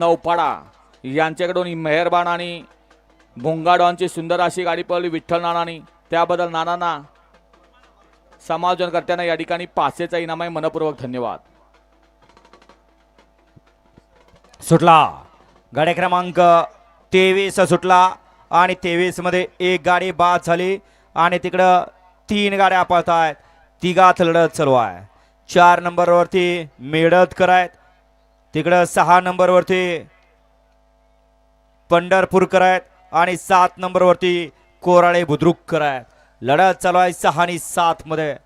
नौपाडा यांच्याकडून मेहरबाणानी मेहरबान आणि भोंगाडॉनची सुंदर अशी गाडी पळली विठ्ठल नानानी. त्याबद्दल नानांना समायोजनकर्त्यांना या ठिकाणी पाचशेचा इनाम आहे. मनपूर्वक धन्यवाद. सुटला. गाडी क्रमांक तेवीस सुटला आणि तेवीसमध्ये एक गाडी बाद झाली आणि तिकडं तीन गाड्या पळत आहेत तिघात लढत चालू आहे. चार नंबरवरती मेढत करायत तिकडं सहा नंबरवरती पंढरपूरकर आहेत आणि सात नंबरवरती कोराळे बुद्रुककर आहेत. लढत चालू आहे सहा आणि सात मध्ये.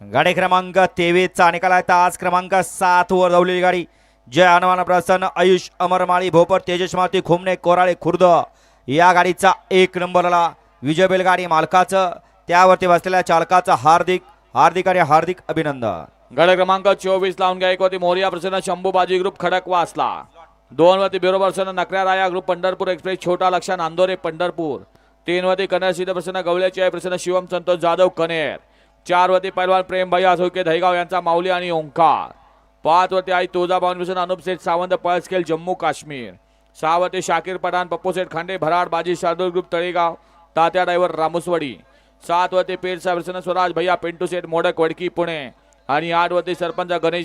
गाडी क्रमांक तेवीसचा निकाल आहे. आज क्रमांक सात वर धावलेली गाडी. जय हनुमान प्रसन्न आयुष अमरमाळी भोपर तेजस माती खुमणे कोराळे खुर्द. या गाडीचा एक नंबरला विजय बैलगाडी मालकाचं. त्यावरती बसलेल्या चालकाचं हार्दिक हार्दिक आणि हार्दिक अभिनंदन. गड क्रमांक चोवीस लावून गायकवादी मोरिया प्रसन्न शंभू बाजी ग्रुप खडक वासला. दोन वरती बिरो प्रसन्न नकऱ्या राया ग्रुप पंढरपूर एक्सप्रेस छोटा लक्षा नांदोरे पंढरपूर. तीन वरती कन्या सिद्ध प्रसन्न गवळ्याची आहे प्रसन्न शिवम संतोष जाधव कनेर. चार वरती पैलवान प्रेम भाई झोके दहीगाव यांचा माऊली आणि ओंकार. पाच वरती आई तुळजाभवानी प्रसन्न अनुप सेठ सावंत पळसखेल जम्मू काश्मीर. सहा वरती शाकीर पठाण पप्पू सेठ खांडे भराड बाजी शार्दूल ग्रुप तळेगाव. तात्या ड्रायव्हर रामुसवाडी. सात वरती पेठ साहेब स्वराज भैया पिंटू सेठ मोडक वडकी पुणे. आणि आठ वरती सरपंच गणेश